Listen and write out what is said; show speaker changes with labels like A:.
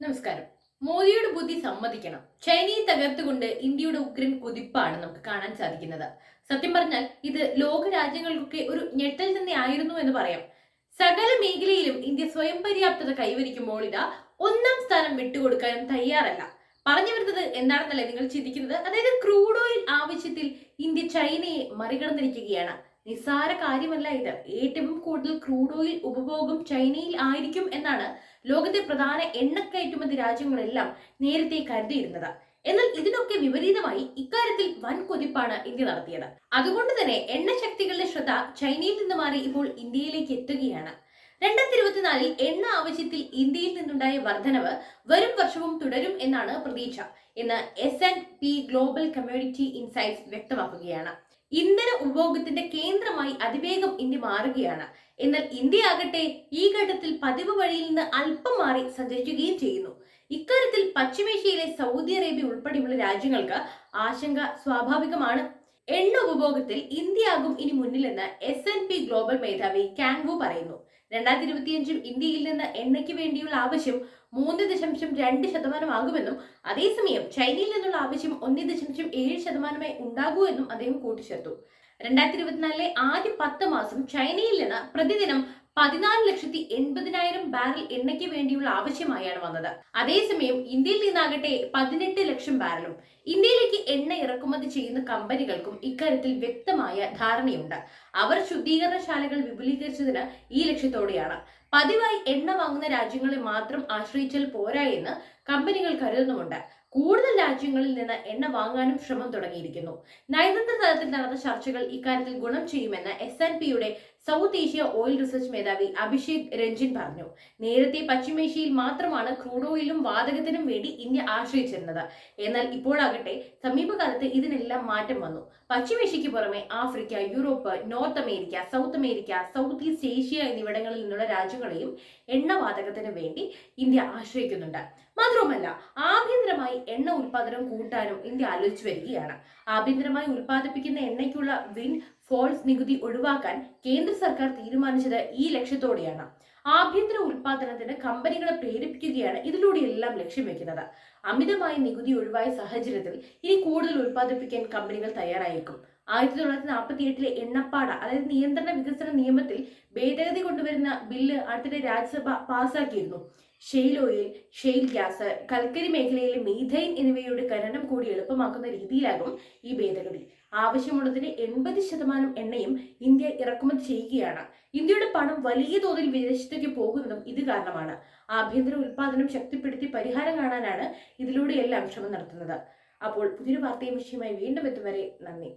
A: നമസ്കാരം. മോദിയുടെ ബുദ്ധി സമ്മതിക്കണം. ചൈനയെ തകർത്തുകൊണ്ട് ഇന്ത്യയുടെ ഉഗ്രൻ കുതിപ്പാണ് നമുക്ക് കാണാൻ സാധിക്കുന്നത്. സത്യം പറഞ്ഞാൽ ഇത് ലോക രാജ്യങ്ങൾക്കൊക്കെ ഒരു ഞെട്ടൽ തന്നെ ആയിരുന്നു എന്ന് പറയാം. സകല മേഖലയിലും ഇന്ത്യ സ്വയം പര്യാപ്തത കൈവരിക്കുമ്പോൾ ഇതാ ഒന്നാം സ്ഥാനം വിട്ടുകൊടുക്കാനും തയ്യാറല്ല. പറഞ്ഞു വരുന്നത് എന്താണെന്നല്ലേ നിങ്ങൾ ചിന്തിക്കുന്നത്? അതായത് ക്രൂഡ് ഓയിൽ ആവശ്യത്തിൽ ഇന്ത്യ ചൈനയെ മറികടന്നിരിക്കുകയാണ്. നിസ്സാര കാര്യമല്ല ഇത്. ഏറ്റവും കൂടുതൽ ക്രൂഡ് ഓയിൽ ഉപഭോഗം ചൈനയിൽ ആയിരിക്കും എന്നാണ് ലോകത്തെ പ്രധാന എണ്ണ കയറ്റുമതി രാജ്യങ്ങളെല്ലാം നേരത്തെ കരുതിയിരുന്നത്. എന്നാൽ ഇതിനൊക്കെ വിപരീതമായി ഇക്കാര്യത്തിൽ വൻ കൊതിപ്പാണ് ഇന്ത്യ നടത്തിയത്. അതുകൊണ്ട് തന്നെ എണ്ണ ശക്തികളുടെ ശ്രദ്ധ ചൈനയിൽ നിന്ന് മാറി ഇപ്പോൾ ഇന്ത്യയിലേക്ക് എത്തുകയാണ്. രണ്ടായിരത്തി ഇരുപത്തിനാലിൽ എണ്ണ ആവശ്യത്തിൽ ഇന്ത്യയിൽ നിന്നുണ്ടായ വർധനവ് വരും വർഷവും തുടരും എന്നാണ് പ്രതീക്ഷ എന്ന് S and P global community insights വ്യക്തമാക്കുകയാണ്. ഇന്ധന ഉപഭോഗത്തിന്റെ കേന്ദ്രമായി അതിവേഗം ഇന്ത്യ മാറുകയാണ്. എന്നാൽ ഇന്ത്യ ആകട്ടെ ഈ ഘട്ടത്തിൽ പതിവ് വഴിയിൽ നിന്ന് അല്പം മാറി സഞ്ചരിക്കുകയും ചെയ്യുന്നു. ഇക്കാര്യത്തിൽ പശ്ചിമേഷ്യയിലെ സൗദി അറേബ്യ ഉൾപ്പെടെയുള്ള രാജ്യങ്ങൾക്ക് ആശങ്ക സ്വാഭാവികമാണ്. എണ്ണ ഉപഭോഗത്തിൽ ഇന്ത്യയാകും ഇനി മുന്നിലെന്ന് എസ് എൻ പി ഗ്ലോബൽ മേധാവി കാൻവു പറയുന്നു. രണ്ടായിരത്തി ഇരുപത്തിയഞ്ചിൽ ഇന്ത്യയിൽ നിന്ന് എണ്ണയ്ക്ക് വേണ്ടിയുള്ള ആവശ്യം മൂന്ന് ദശാംശം രണ്ട് ശതമാനമാകുമെന്നും അതേസമയം ചൈനയിൽ നിന്നുള്ള ആവശ്യം ഒന്ന് ദശാംശം ഏഴ് ശതമാനമായി ഉണ്ടാകൂ എന്നും അദ്ദേഹം കൂട്ടിച്ചേർത്തു. രണ്ടായിരത്തി ഇരുപത്തിനാലിലെ ആദ്യ പത്ത് മാസം ചൈനയിൽ നിന്ന് പ്രതിദിനം പതിനാല് ലക്ഷത്തി എൺപതിനായിരം ബാരൽ എണ്ണയ്ക്ക് വേണ്ടിയുള്ള ആവശ്യമായാണ് വന്നത്. അതേസമയം ഇന്ത്യയിൽ നിന്നാകട്ടെ പതിനെട്ട് ലക്ഷം ബാരലും ഇന്ത്യയിലേക്ക് എണ്ണ ഇറക്കുമതി ചെയ്യുന്ന കമ്പനികൾക്കും ഇക്കാര്യത്തിൽ വ്യക്തമായ ധാരണയുണ്ട്. അവർ ശുദ്ധീകരണശാലകൾ വിപുലീകരിച്ചതിന് ഈ ലക്ഷ്യത്തോടെയാണ്. പതിവായി എണ്ണ വാങ്ങുന്ന രാജ്യങ്ങളെ മാത്രം ആശ്രയിച്ചാൽ പോരാ എന്ന് കമ്പനികൾ കരുതുന്നുമുണ്ട്. കൂടുതൽ രാജ്യങ്ങളിൽ നിന്ന് എണ്ണ വാങ്ങാനും ശ്രമം തുടങ്ങിയിരിക്കുന്നു. നയതന്ത്ര തലത്തിൽ നടന്ന ചർച്ചകൾ ഇക്കാര്യത്തിൽ ഗുണം ചെയ്യുമെന്ന് എസ് എൻ പിയുടെ സൗത്ത് ഏഷ്യ ഓയിൽ റിസർച്ച് മേധാവി അഭിഷേക് രഞ്ജിൻ പറഞ്ഞു. നേരത്തെ പശ്ചിമേഷ്യയിൽ മാത്രമാണ് ക്രൂഡ് ഓയിലും വാതകത്തിനും വേണ്ടി ഇന്ത്യ ആശ്രയിച്ചിരുന്നത്. എന്നാൽ ഇപ്പോഴാകട്ടെ സമീപകാലത്ത് ഇതിനെല്ലാം മാറ്റം വന്നു. പശ്ചിമേഷ്യയ്ക്ക് പുറമെ Africa Europe North America South America South East Asia എന്നിവിടങ്ങളിൽ നിന്നുള്ള രാജ്യങ്ങളെയും എണ്ണവാതകത്തിന് വേണ്ടി ഇന്ത്യ ആശ്രയിക്കുന്നുണ്ട്. മാത്രവുമല്ല ആഭ്യന്തരമായി എണ്ണ ഉൽപാദനം കൂട്ടാനും ഇന്ത്യ ആലോചിച്ചു വരികയാണ്. ആഭ്യന്തരമായി ഉൽപ്പാദിപ്പിക്കുന്ന എണ്ണയ്ക്കുള്ള വിൻ ഫോൾസ് നികുതി ഒഴിവാക്കാൻ കേന്ദ്ര സർക്കാർ തീരുമാനിച്ചത് ഈ ലക്ഷ്യത്തോടെയാണ്. ആഭ്യന്തര ഉൽപാദനത്തിന് കമ്പനികളെ പ്രേരിപ്പിക്കുകയാണ് ഇതിലൂടെ എല്ലാം ലക്ഷ്യം വെക്കുന്നത് അമിതമായ നികുതി ഒഴിവായ സാഹചര്യത്തിൽ ഇനി കൂടുതൽ ഉൽപ്പാദിപ്പിക്കാൻ കമ്പനികൾ തയ്യാറായേക്കും. ആയിരത്തി തൊള്ളായിരത്തി നാൽപ്പത്തി എട്ടിലെ എണ്ണപ്പാട അതായത് നിയന്ത്രണ വികസന നിയമത്തിൽ ഭേദഗതി കൊണ്ടുവരുന്ന ബില്ല് അടുത്തിടെ രാജ്യസഭ പാസാക്കിയിരുന്നു. ഷെയിൽ ഓയിൽ ഷെയിൽ ഗ്യാസ് കൽക്കരി മേഖലയിലെ മീഥൈൻ എന്നിവയുടെ ഖനനം കൂടി എളുപ്പമാക്കുന്ന രീതിയിലാകും ഈ ഭേദഗതി. ആവശ്യമുള്ളതിന് എൺപത് ശതമാനം എണ്ണയും ഇന്ത്യ ഇറക്കുമതി ചെയ്യുകയാണ്. ഇന്ത്യയുടെ പണം വലിയ തോതിൽ വിദേശത്തേക്ക് പോകുന്നതും ഇത് കാരണമാണ്. ആഭ്യന്തര ഉൽപാദനം ശക്തിപ്പെടുത്തി പരിഹാരം കാണാനാണ് ഇതിലൂടെയെല്ലാം ശ്രമം നടത്തുന്നത്. അപ്പോൾ പുതിയൊരു വാർത്തയും വിഷയമായി വീണ്ടും എത്തും വരെ നന്ദി.